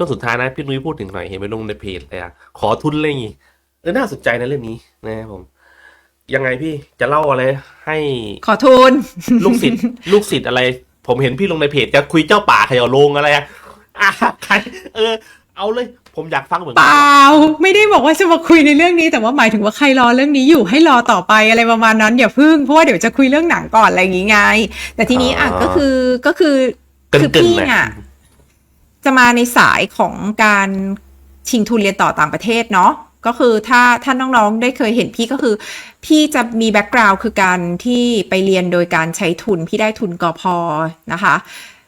ช่วงสุดท้ายนะพี่นุ้ยพูดถึงหน่อยเห็นไปลงในเพจเลยอะขอทุนอะไรอย่างงี้เออน่าสนใจนะเรื่องนี้นะครับผมยังไงพี่จะเล่าอะไรให้ขอทุนลูกศิษย์ลูกศิษย์อะไร ผมเห็นพี่ลงในเพจจะคุยเจ้าป่าเขย่าลงอะไรอะอะใครเออ เอาเลย ผมอยากฟังเหมือนเปกันล่าไม่ได้บอกว่าจะมาคุยในเรื่องนี้ แต่ว่าหมายถึงว่าใครรอเรื่องนี้อยู่ให้รอต่อไปอะไรประมาณนั้นอย่าพึ่งเพราะว่าเดี๋ยวจะคุยเรื่องหนังก่อนอะไรอย่างงี้ไง แต่ทีนี้อะก็คือก็คือเกินคือเกินพี่เลยเนี่ย จะมาในสายของการชิงทุนเรียนต่อต่างประเทศเนาะก็คือถ้าท่าน้องๆได้เคยเห็นพี่ก็คือ พี่จะมีแบ็กกราวด์คือการที่ไปเรียนโดยการใช้ทุน พี่ได้ทุนกอพอนะคะ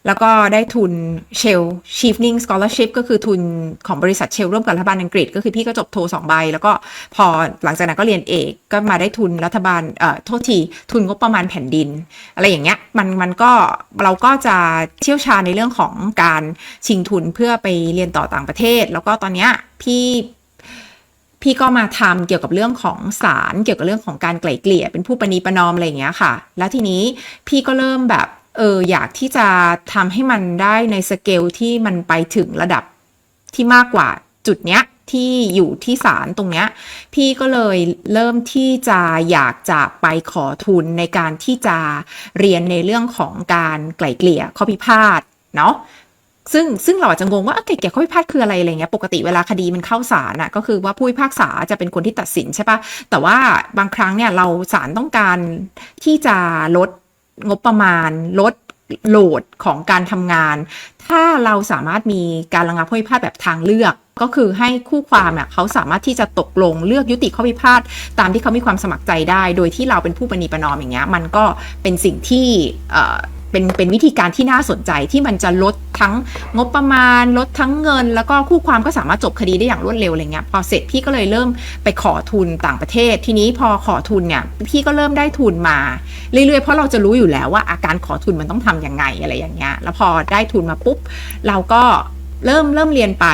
แล้วก็ได้ทุนเชล Chevening Scholarship ก็คือทุนของบริษัทเชลร่วมกับรัฐบาลอังกฤษ ก็คือพี่ก็จบโทสองใบ แล้วก็พอหลังจากนั้นก็เรียนเอกก็มาได้ทุนรัฐบาลเอ่อโทษที ทุนงบประมาณแผ่นดิน อะไรอย่างเงี้ยมันมันก็เราก็จะเชี่ยวชาญในเรื่องของการชิงทุนเพื่อไปเรียนต่อต่างประเทศ แล้วก็ตอนเนี้ยพี่พี่ก็มาทำเกี่ยวกับเรื่องของศาลเกี่ยวกับเรื่องของการไกล่เกลี่ยเป็นผู้ประนีประนอมอะไรอย่างเงี้ยค่ะ แล้วทีนี้พี่ก็เริ่มแบบ เอออยากที่จะทำให้มันได้ในสเกลที่มันไปถึงระดับที่มากกว่าจุดเนี้ยที่อยู่ที่ศาลตรงเนี้ย พี่ก็เลยเริ่มที่จะอยากจะไปขอทุนในการที่จะเรียนในเรื่องของการไกล่เกลี่ยข้อพิพาทเนาะซึ่งซึ่งเราอาจจะงงว่าไก่เกลี่ยข้อพิพาทคืออะไรอะไรเงี้ยปกติเวลาคดีมันเข้าศาลน่ะก็คือว่าผู้พิพากษาจะเป็นคนที่ตัดสินใช่ปะแต่ว่าบางครั้งเนี่ยเราศาลต้องการที่จะลด งบประมาณลดโหลดของการทำงาน ถ้าเราสามารถมีการระงับข้อพิพาทแบบทางเลือกก็คือให้คู่ความเขาสามารถที่จะตกลงเลือกยุติข้อพิพาทตามที่เขามีความสมัครใจได้ โดยที่เราเป็นผู้ประนีประนอมอย่างเงี้ยมันก็เป็นสิ่งที่ เป็นเป็นวิธีการที่น่าสนใจที่มันจะลดทั้งงบประมาณ ลดทั้งเงิน แล้วก็คู่ความก็สามารถจบคดีได้อย่างรวดเร็วอะไรเงี้ยพอเสร็จพี่ก็เลยเริ่มไปขอทุนต่างประเทศ ทีนี้พอขอทุนเนี่ยพี่ก็เริ่มได้ทุนมาเรื่อยๆเพราะเราจะรู้อยู่แล้วว่าอาการขอทุนมันต้องทำยังไงอะไรอย่างเงี้ยแล้วพอได้ทุนมาปุ๊บ เราก็เริ่มเริ่มเรียนไป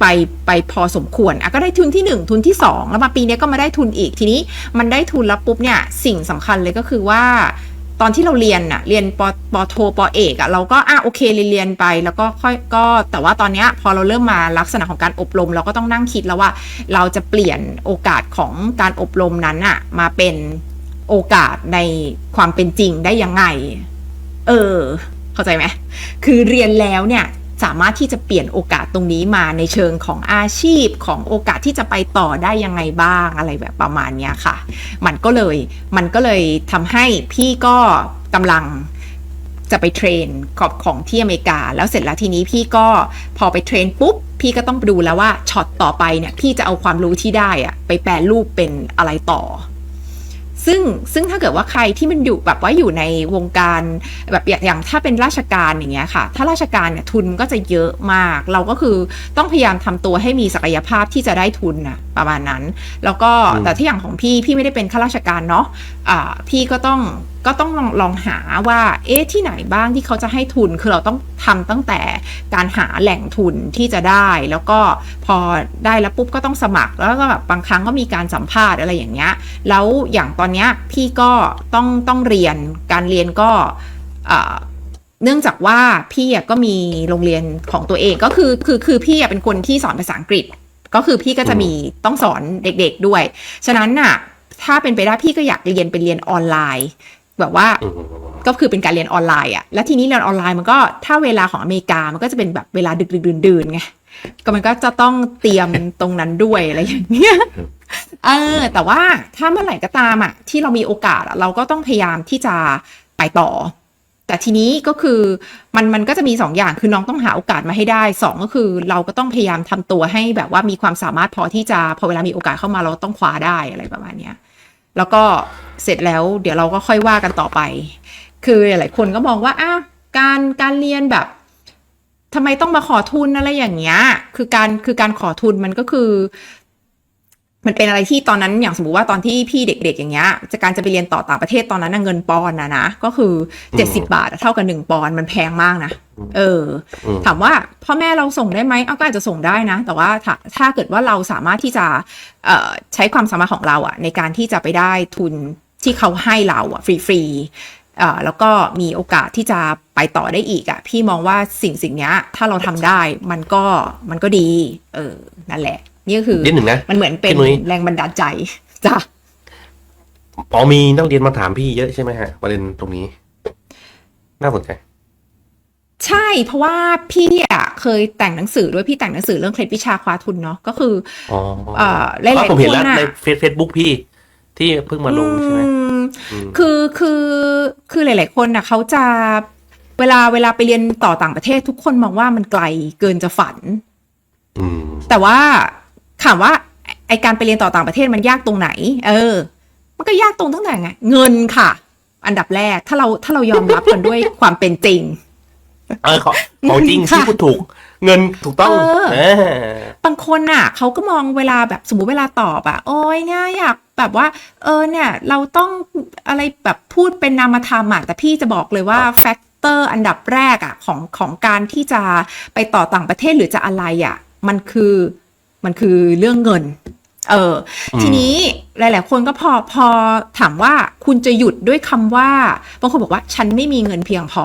ไปไปพอสมควรอะก็ได้ทุนที่หนึ่งทุนที่สองแล้วมาปีนี้ก็มาได้ทุนอีกทีนี้มันได้ทุนแล้วปุ๊บเนี่ยสิ่งสำคัญเลยก็คือว่า ตอนที่เราเรียนน่ะ เรียนปปโทปเอกอะเราก็อะโอเคเรียนเรียนไปแล้วก็ค่อยก็ แต่ว่าตอนเนี้ยพอเราเริ่มมาลักษณะของการอบรม เราก็ต้องนั่งคิดแล้วว่า เราจะเปลี่ยนโอกาสของการอบรมนั้นอะมาเป็นโอกาสในความเป็นจริงได้ยังไง เออ เข้าใจไหมคือเรียนแล้วเนี่ย สามารถที่จะเปลี่ยนโอกาสตรงนี้มาในเชิงของอาชีพของโอกาสที่จะไปต่อได้ยังไงบ้างอะไรแบบประมาณนี้ค่ะ มันก็เลยมันก็เลยทำให้พี่ก็กำลังจะไปเทรนขอบของที่อเมริกา แล้วเสร็จแล้วทีนี้พี่ก็พอไปเทรนปุ๊บ พี่ก็ต้องดูแล้วว่าช็อตต่อไปเนี่ยพี่จะเอาความรู้ที่ได้อะไปแปลรูปเป็นอะไรต่อ ซึ่งซึ่งถ้าเกิดว่าใครที่มันอยู่แบบว่าอยู่ในวงการแบบอย่างอย่างถ้าเป็นราชการอย่างเงี้ยค่ะ ถ้าราชการเนี่ยทุนก็จะเยอะมาก เราก็คือต้องพยายามทำตัวให้มีศักยภาพที่จะได้ทุนนะประมาณนั้น แล้วก็อืมแต่ที่อย่างของพี่พี่ไม่ได้เป็นข้าราชการเนาะอ่าพี่ก็ต้อง ก็ต้องลองลองหาว่า เอ๊ะที่ไหนบ้างที่เขาจะให้ทุน คือเราต้องทำตั้งแต่การหาแหล่งทุนที่จะได้ แล้วก็พอได้แล้วปุ๊บก็ต้องสมัคร แล้วก็แบบบางครั้งก็มีการสัมภาษณ์อะไรอย่างเงี้ย แล้วอย่างตอนเนี้ยพี่ก็ต้องต้องเรียน การเรียนก็เนื่องจากว่าพี่อะก็มีโรงเรียนของตัวเองก็คือคือคือพี่อะเป็นคนที่สอนภาษาอังกฤษ ก็คือพี่ก็จะมีต้องสอนเด็กๆด้วย ฉะนั้นน่ะถ้าเป็นไปได้พี่ก็อยากเรียนเป็นเรียนออนไลน์ แบบว่าอืมก็คือเป็นการเรียนออนไลน์อะแล้วทีนี้เรียนออนไลน์มันก็ถ้าเวลาของอเมริกา มันก็จะเป็นแบบเวลาดึกดึกดื่นดื่นๆไง ก็มันก็จะต้องเตรียมตรงนั้นด้วยอะไรอย่างเงี้ย เออ แต่ว่าถ้าเมื่อไหร่ก็ตามอะที่เรามีโอกาสอะเราก็ต้องพยายามที่จะไปต่อ แต่ทีนี้ก็คือมันมันก็จะมีสองอย่างคือน้องต้องหาโอกาสมาให้ได้สองก็คือเราก็ต้องพยายามทำตัวให้แบบว่ามีความสามารถพอที่จะพอเวลามีโอกาสเข้ามาเราต้องคว้าได้อะไรประมาณเนี้ย แล้วก็เสร็จแล้วเดี๋ยวเราก็ค่อยว่ากันต่อไป คือหลายคนก็มองว่าอ้าวการการเรียนแบบทำไมต้องมาขอทุนอะไรอย่างเงี้ย คือการคือการขอทุนมันก็คือ มันเป็นอะไรที่ตอนนั้นอย่างสมมติว่าตอนที่พี่เด็กๆอย่างเงี้ยจะการจะไปเรียนต่อต่างประเทศตอนนั้นน่ะเงินปอนด์นะนะก็คือเจ็ดสิบาทอะเท่ากับหนึ่งปอนด์มันแพงมากนะเอออืมถามว่าพ่อแม่เราส่งได้ไหมเอาก็อาจจะส่งได้นะ แต่ว่าถ้าถ้าเกิดว่าเราสามารถที่จะเอ่อใช้ความสามารถของเราอะในการที่จะไปได้ทุนที่เขาให้เราอะฟรีๆเอ่อแล้วก็มีโอกาสที่จะไปต่อได้อีกอะพี่มองว่าสิ่งสิ่งเนี้ยถ้าเราทำได้มันก็มันก็ดี เออนั่นแหละ นี่ก็คือนิดหนึ่งนะมันเหมือนเป็นพี่นุ้ยแรงบันดาลใจจ้ะอ๋อมีนักเรียนมาถามพี่เยอะใช่ไหมฮะประเด็นตรงนี้ น่าสนใจ ใช่เพราะว่าพี่อะเคยแต่งหนังสือด้วยพี่แต่งหนังสือเรื่องเคล็ดวิชาคว้าทุนเนาะก็คืออ๋อเอ่อหลายๆอ๋อผมเห็นแล้วคนน่ะในเฟซเฟซบุ๊กพี่ ที่เพิ่งมาลงใช่ไหมอืมอืมคือคือคือหลาย ๆ คนน่ะเขาจะเวลาเวลาไปเรียนต่อต่างประเทศทุกคนมองว่ามันไกลเกินจะฝันอืมแต่ว่า ถามว่าไอการไปเรียนต่อต่างประเทศมันยากตรงไหน เออ มันก็ยากตรงตั้งแต่ไง เงินค่ะ อันดับแรกถ้าเราถ้าเรายอมรับกันด้วยความเป็นจริง เออของของจริงค่ะที่พูดถูก เงินถูกต้องเออเออบางคนน่ะเขาก็มองเวลาแบบสมมติเวลาตอบอะโอ้ยเนี่ยอยากแบบว่า เออเนี่ย เราต้องอะไรแบบพูดเป็นนามธรรมอะแต่พี่จะบอกเลยว่าแฟกเตอร์อันดับแรกอะของของการที่จะไปต่อต่างประเทศหรือจะอะไรอะมันคือ มันคือเรื่องเงิน เออ ทีนี้หลาย ๆ คนก็พอพอถามว่าคุณจะหยุดด้วยคำว่าบางคนบอกว่าฉันไม่มีเงินเพียงพอ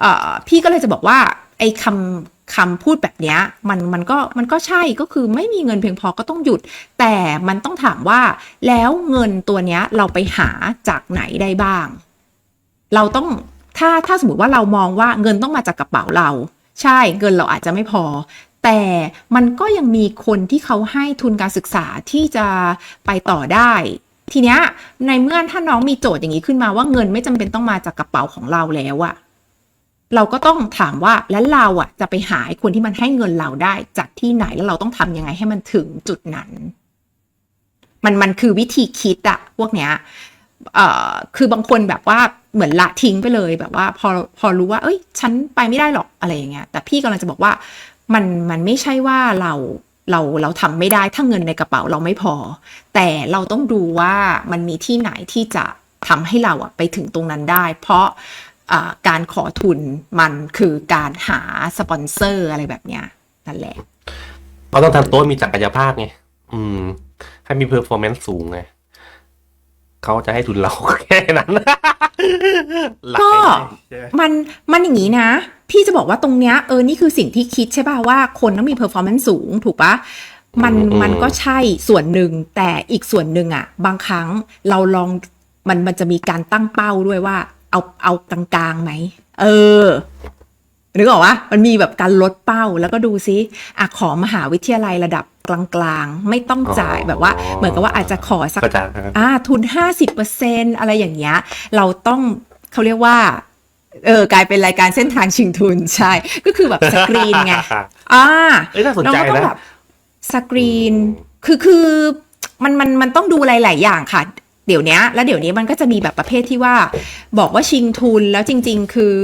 เอ่อพี่ก็เลยจะบอกว่า ไอ้คำคำพูดแบบเนี้ยมันมันก็มันก็ใช่ก็คือไม่มีเงินเพียงพอก็ต้องหยุด แต่มันต้องถามว่าแล้วเงินตัวเนี้ยเราไปหาจากไหนได้บ้าง เราต้องถ้าถ้าสมมติว่าเรามองว่าเงินต้องมาจากกระเป๋าเรา ใช่เงินเราอาจจะไม่พอ แต่มันก็ยังมีคนที่เขาให้ทุนการศึกษาที่จะไปต่อได้ทีเนี้ยในเมื่อถ้าน้องมีโจทย์อย่างนี้ขึ้นมาว่าเงินไม่จำเป็นต้องมาจากกระเป๋าของเราแล้วอะเราก็ต้องถามว่าแล้วเราอะจะไปหาคนที่มันให้เงินเราได้จากที่ไหนแล้วเราต้องทำยังไงให้มันถึงจุดนั้น มันมันคือวิธีคิดอะพวกเนี้ยเอ่อคือบางคนแบบว่าเหมือนละทิ้งไปเลยแบบว่า พอพอรู้ว่า เอ้ย ฉันไปไม่ได้หรอกอะไรอย่างเงี้ยแต่พี่กำลังจะบอกว่า มันมันไม่ใช่ว่าเราเราเราทำไม่ได้ถ้าเงินในกระเป๋าเราไม่พอ แต่เราต้องดูว่ามันมีที่ไหนที่จะทำให้เราอะไปถึงตรงนั้นได้ เพราะอ่าการขอทุนมันคือการหาสปอนเซอร์อะไรแบบเนี้ยนั่นแหละเราต้องทำตัวมีศักยภาพไงอืม ให้มีเพอร์ฟอร์แมนซ์สูงไงเขาจะให้ทุนเราแค่นั้นหลัก็ใช่ไหมมันมันอย่างนี้นะ พี่จะบอกว่าตรงเนี้ยเออนี่คือสิ่งที่คิดใช่ป่ะว่าคนต้องมีเพอร์ฟอร์แมนซ์สูงถูกปะมันมันก็ใช่ส่วนหนึ่งแต่อีกส่วนหนึ่งอะบางครั้งเราลองมันมันจะมีการตั้งเป้าด้วยว่า เอาเอากลางๆไหมเออนึกออกว่ามันมีแบบการลดเป้าแล้วก็ดูซิอะขอมหาวิทยาลัยระดับกลางๆ ไม่ต้องจ่ายแบบว่า เหมือนกับว่าอาจจะขอสักก็จะอ่าทุนห้าสิบเปอร์เซ็นอะไรอย่างเงี้ย เราต้องเขาเรียกว่า เออกลายเป็นรายการเส้นทางชิงทุนใช่ ก็คือแบบสกรีนไงอ่าเอ้ยน่าสนใจเราก็ต้อนะงแบบสกรีนคือคือมันมันมันต้องดูหลาย ๆ อย่างค่ะ เดี๋ยวนี้แล้วเดี๋ยวนี้มันก็จะมีแบบประเภทที่ว่า บอกว่าชิงทุนแล้วจริง ๆ คือ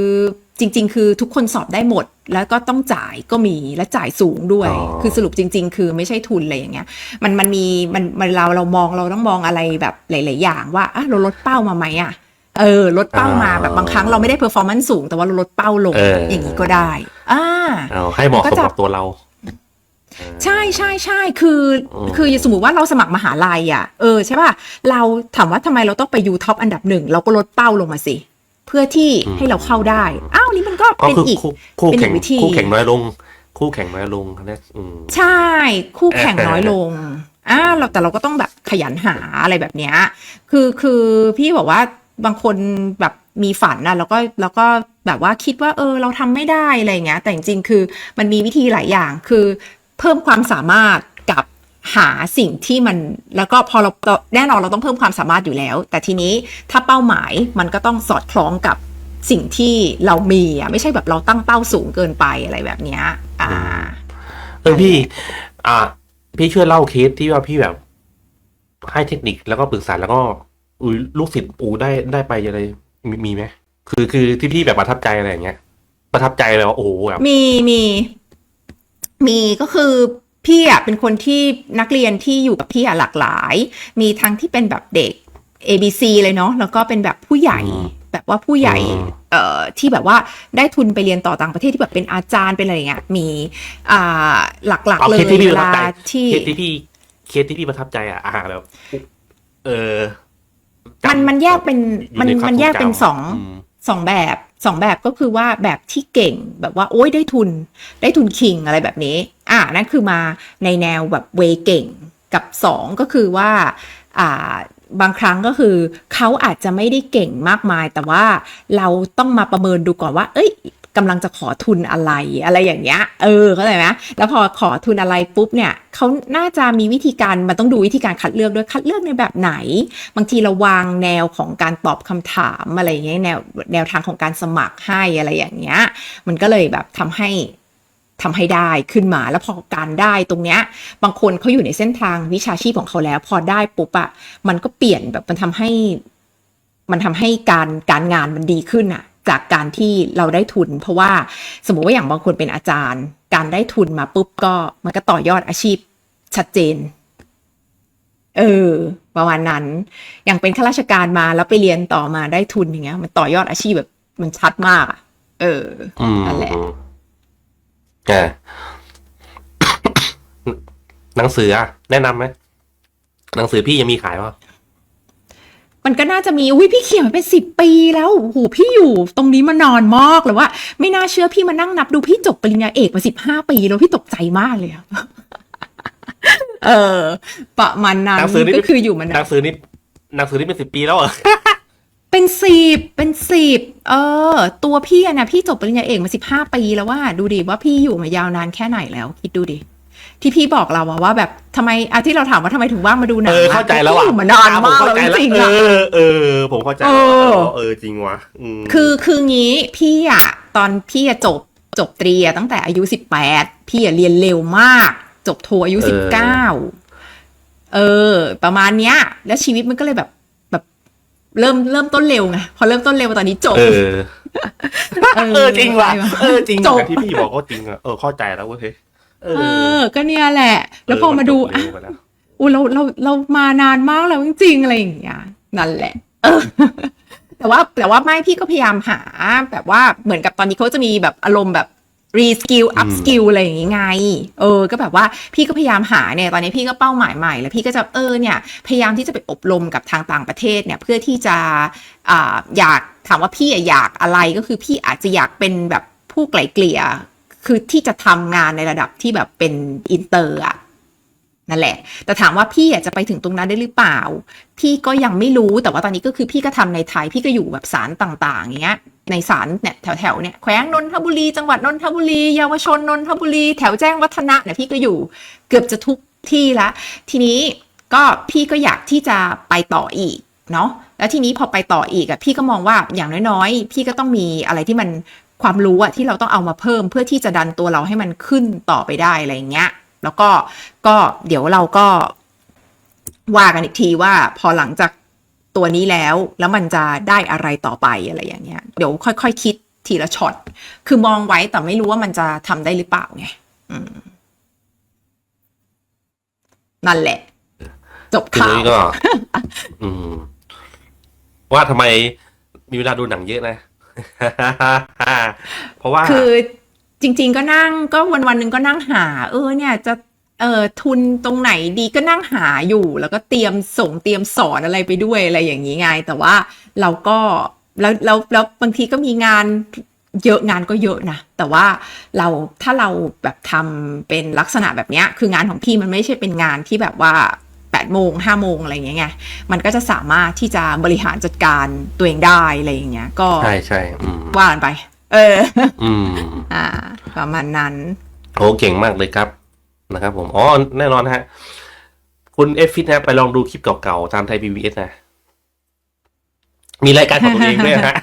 จริง ๆ คือทุกคนสอบได้หมด แล้วก็ต้องจ่ายก็มีและจ่ายสูงด้วยอ๋อคือสรุปจริง ๆ คือไม่ใช่ทุนอะไรอย่างเงี้ย มันมันมีมันมันเราเรามองเราต้องมองอะไรแบบหลาย ๆ อย่างว่าอะเราลดเป้ามาไหมอะ เออลดเป้ามาแบบบางครั้งเราไม่ได้เพอร์ฟอร์แมนซ์สูง แต่ว่าเราลดเป้าลงเออออย่างนี้ก็ได้อ่าเอาให้เหมาะก็สมจะกับตัวเราใช่ใช่ใช่คืออืมคือสมมติว่าเราสมัครมหาลัยอะเออใช่ป่ะเราถามว่าทำไมเราต้องไปยูท็อปอันดับหนึ่งเราก็ลดเป้าลงมาสิ เพื่อที่ให้เราเข้าได้ อ้าวนี่มันก็ก็เป็นคืออีกคู่คู่เป็นอีแข่กงวิธีคู่แข่งน้อยลง คู่แข่งน้อยลงนะอืมใช่ คู่แข่งน้อยลงอ่าเราแต่เราก็ต้องแบบขยันหาอะไรแบบเนี้ยคือคือพี่บอกว่า บางคนแบบมีฝันนะแล้วก็แล้วก็แบบว่าคิดว่าเออเราทำไม่ได้อะไรเงี้ยแต่จริงๆคือมันมีวิธีหลายอย่างคือเพิ่มความสามารถกับหาสิ่งที่มันแล้วก็พอเราแน่นอนเราต้องเพิ่มความสามารถอยู่แล้ว แต่ทีนี้ถ้าเป้าหมายมันก็ต้องสอดคล้องกับสิ่งที่เรามีอะไม่ใช่แบบเราตั้งเป้าสูงเกินไปอะไรแบบเนี้ยอ่าเออพี่ อ่า พี่ช่วยเล่าเคสที่ว่าพี่แบบให้เทคนิคแล้วก็ปรึกษาแล้วก็ อุยลูกศิษย์อูได้ได้ไปอะไรมีมีไหมคือคือที่พี่แบบประทับใจอะไรอย่างเงี้ย ประทับใจเลยว่าโอ้โหแบบมีมีมีก็คือพี่อะเป็นคนที่นักเรียนที่อยู่กับพี่อะหลากหลาย มีทั้งที่เป็นแบบเด็ก A B C เลยเนาะแล้วก็เป็นแบบผู้ใหญ่อืมแบบว่าผู้ใหญ่อืมเอ่อที่แบบว่าได้ทุนไปเรียนต่อต่างประเทศที่แบบเป็นอาจารย์เป็นอะไรอย่างเงี้ยมีอ่าหลักเอาๆเลเคยสที่พี่เวประทัลาบใจที่เคสที่พี่เคสที่พี่ประทับใจอะอ่าแบบเออจำ มันมันแยกเป็นอยู่มันในความมันแยกเป็นทรงจำสองมสองแบบสองแบบก็คือว่าแบบที่เก่งแบบว่าโอ้ยได้ทุนได้ทุนคิงอะไรแบบนี้ อ่านั่นคือมาในแนวแบบเวเก่งกับสองก็คือว่าอ่าบางครั้งก็คือเขาอาจจะไม่ได้เก่งมากมาย แต่ว่าเราต้องมาประเมินดูก่อนว่า เอ้ย กำลังจะขอทุนอะไรอะไรอย่างเงี้ย เออเข้าใจไหมแล้วพอขอทุนอะไรปุ๊บเนี่ยเขาน่าจะมีวิธีการมันต้องดูวิธีการคัดเลือกด้วยคัดเลือกในแบบไหน บางทีเราวางแนวของการตอบคำถามอะไรอย่างเงี้ยแนวแนวทางของการสมัครให้อะไรอย่างเงี้ย มันก็เลยแบบทำให้ทำให้ได้ขึ้นมาแล้วพอการได้ตรงเนี้ย บางคนเขาอยู่ในเส้นทางวิชาชีพของเขาแล้ว พอได้ปุ๊บอะมันก็เปลี่ยนแบบมันทำให้ มันทำให้การการงานมันดีขึ้นอะ จากการที่เราได้ทุน เพราะว่าสมมติว่าอย่างบางคนเป็นอาจารย์ การได้ทุนมาปุ๊บก็มันก็ต่อยอดอาชีพชัดเจน เออประมาณนั้น อย่างเป็นข้าราชการมาแล้วไปเรียนต่อมาได้ทุนอย่างเงี้ย มันต่อยอดอาชีพแบบมันชัดมากอะเออนั่นแหละอ่าหนังสืออะแนะนำไหมหนังสือพี่ยังมีขายป่ะ มันก็น่าจะมีอุ้ยพี่เขียนมาเป็นสิบปีแล้วโอ้โหพี่อยู่ตรงนี้มานานมากเลยว่า ไม่น่าเชื่อพี่มานั่งนับดูพี่จบปริญญาเอกมาสิบห้าปีแล้วพี่ตกใจมากเลยอะเออ ประมาณนั้นหนังสือนี่ก็คืออยู่มานานหนังสือนี่หนังสือนี่เป็นสิบปีแล้วเหรอเป็นสิบเป็นสิบเออ ตัวพี่อะนะพี่จบปริญญาเอกมาสิบห้าปีแล้วว่า ดูดิว่าพี่อยู่มายาวนานแค่ไหนแล้ว คิดดูดิ ที่พี่บอกเราอะว่าแบบทำไมอะที่เราถามว่าทำไมถึงว่างมาดูหนัเองอเข้าใจแล้วพี่อะอยู่มานานมากผแล้วเข้ใจจริงๆเออะอเออ ผมเข้าใจเอแล้วอเออจริงวะอืมคือคืองี้พี่อะตอนพี่อะจบจบตรีอะตั้งแต่อายุสิบแปดพี่อะเรียนเร็วมาก จบโทอายุสิบเก้าเออ ประมาณเนี้ย แล้วชีวิตมันก็เลยแบบแบบเริ่มเริ่มต้นเร็วไงพอเริ่มต้นเร็วตอนนี้จบเออเออเออจริงว่ะใช่ปะเออจริงจบว่ะที่พี่บอกก็จริงอะเออเข้าใจแล้วเว้ย เฮ้ยเอเออ ก็เนี่ยแหละ แล้วพอมาดูเอออะนจบเร็วไปแล้วอู้เราเราเรามานานมากแล้วจริงๆอะไรอย่างเงี้ยนั่นแหละเออแต่ว่าแต่ว่าไม่พี่ก็พยายามหาแบบว่าเหมือนกับตอนนี้เขาจะมีแบบอารมณ์แบบรีสกิลอัพสกิลอะไรอย่างงี้ไง เออ ก็แบบว่าพี่ก็พยายามหาเนี่ย ตอนนี้พี่ก็เป้าหมายใหม่ แล้วพี่ก็จะเออเนี่ย พยายามที่จะไปอบรมกับทางต่างประเทศเนี่ย เพื่อที่จะอ่าอยากถามว่าพี่อะอยากอะไรก็คือพี่อาจจะอยากเป็นแบบผู้ไกล่เกลี่ย คือที่จะทำงานในระดับที่แบบเป็นอินเตอร์อะนั่นแหละ แต่ถามว่าพี่อยากจะไปถึงตรงนั้นได้หรือเปล่า พี่ก็ยังไม่รู้ แต่ว่าตอนนี้ก็คือพี่ก็ทำในไทย พี่ก็อยู่แบบศาลต่างๆอย่างเงี้ย ในศาลเนี่ยแถวๆเนี่ยแขวงนนทบุรี จังหวัดนนทบุรี เยาวชนนนทบุรี แถวแจ้งวัฒนะเนี่ยพี่ก็อยู่เกือบจะทุกที่ละ ทีนี้ก็พี่ก็อยากที่จะไปต่ออีกเนาะ แล้วทีนี้พอไปต่ออีกอะพี่ก็มองว่าอย่างน้อยๆ พี่ก็ต้องมีอะไรที่มัน ความรู้อะที่เราต้องเอามาเพิ่มเพื่อที่จะดันตัวเราให้มันขึ้นต่อไปได้อะไรเงี้ย แล้วก็ก็เดี๋ยวเราก็ว่ากันอีกทีว่าพอหลังจากตัวนี้แล้วแล้วมันจะได้อะไรต่อไปอะไรอย่างเงี้ย เดี๋ยวค่อยๆคคิดทีละช็อตคือมองไว้แต่ไม่รู้ว่ามันจะทำได้หรือเปล่าไงนั่นแหละ จบข่าวก็ว่าทำไมมีเวลาดูหนังเยอะนะ เพราะว่าคือจริง ๆ ก็นั่งก็วันวันหนึ่งก็นั่งหา เออเนี่ยจะเออทุนตรงไหนดีก็นั่งหาอยู่ แล้วก็เตรียมส่งเตรียมสอนอะไรไปด้วยอะไรอย่างนี้ไง แต่ว่าเราก็แล้วแล้วแล้วบางทีก็มีงานเยอะงานก็เยอะนะแต่ว่าเราถ้าเราแบบทำเป็นลักษณะแบบเนี้ยคืองานของพี่มันไม่ใช่เป็นงานที่แบบว่า แปดโมงห้าโมงอะไรอย่างเงี้ยไงมันก็จะสามารถที่จะบริหารจัดการตัวเองได้อะไรอย่างเงี้ย ก็ใช่ใช่อืมว่ากันไป เออ อืมอ่าประมาณนั้นโอ้เก่งมากเลยครับนะครับ ผมอ๋อแน่นอนนะฮะ คุณเอฟฟิตนะไปลองดูคลิปเก่าๆตามไทยพีวีเอสนะ มีรายการของตัวเองด้วยนะฮะ